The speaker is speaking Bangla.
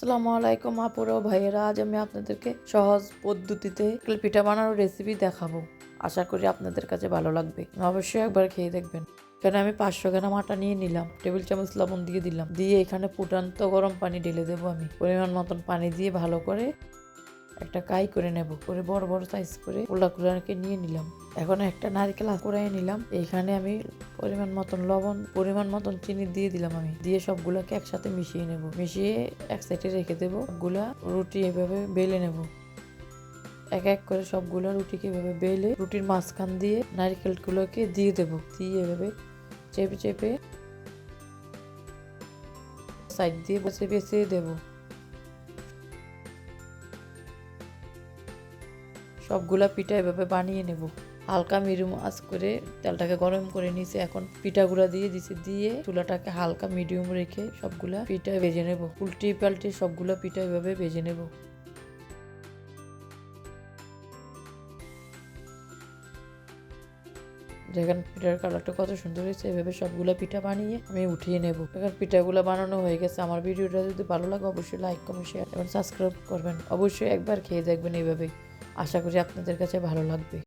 আসসালামু আলাইকুম আপুরা ভাইয়েরা, আজ আমি আপনাদেরকে সহজ পদ্ধতিতে পিঠা বানানোর রেসিপি দেখাবো। আশা করি আপনাদের কাছে ভালো লাগবে। অবশ্যই একবার খেয়ে দেখবেন। এখানে আমি পাঁচশো গ্রাম আটা নিয়ে নিলাম, টেবিল চামচ লবণ দিয়ে দিলাম। দিয়ে এখানে ফুটান্ত গরম পানি ঢেলে দেবো আমি। পরিমাণ মতন পানি দিয়ে ভালো করে একটা কাই করে নেব, করে বড় বড় সাইজ করে কোলা কুলাকে নিয়ে নিলাম। এখন একটা নারকেল কুড়াই নিলাম। এখানে আমি পরিমাণ মতন লবণ, পরিমাণ মতন চিনি দিয়ে দিলাম আমি। দিয়ে সবগুলোকে একসাথে মিশিয়ে নেব। মিশিয়ে এক সাইডে রেখে দেবো। সবগুলা রুটি এভাবে বেলে নেব। এক এক করে সবগুলা রুটিকে এভাবে বেলে রুটির মাঝখান দিয়ে নারকেলগুলোকে দিয়ে দেব। দিয়ে এভাবে চেপে চেপে সাইড দিয়ে বসে বেছে দেবো। সবগুলা পিঠা এভাবে বানিয়ে নেব। হালকা মিরু মাছ করে তেলটাকে গরম করে নিয়েছি। এখন পিঠাগুলা দিয়ে দিছে, দিয়ে চুলাটাকে হালকা মিডিয়াম রেখে সবগুলা পিঠা ভেজে নেব। উল্টি পাল্টি সবগুলা পিঠা এভাবে ভেজে নেব। দেখেন পিঠার কালারটা কত সুন্দর হয়েছে। এভাবে সবগুলো পিঠা বানিয়ে আমি উঠিয়ে নেব। এখন পিঠাগুলো বানানো হয়ে গেছে। আমার ভিডিওটা যদি ভালো লাগে, অবশ্যই লাইক কমেন্ট শেয়ার এবং সাবস্ক্রাইব করবেন। অবশ্যই একবার খেয়ে দেখবেন এইভাবে আশা করি আপনাদের কাছে ভালো লাগবে।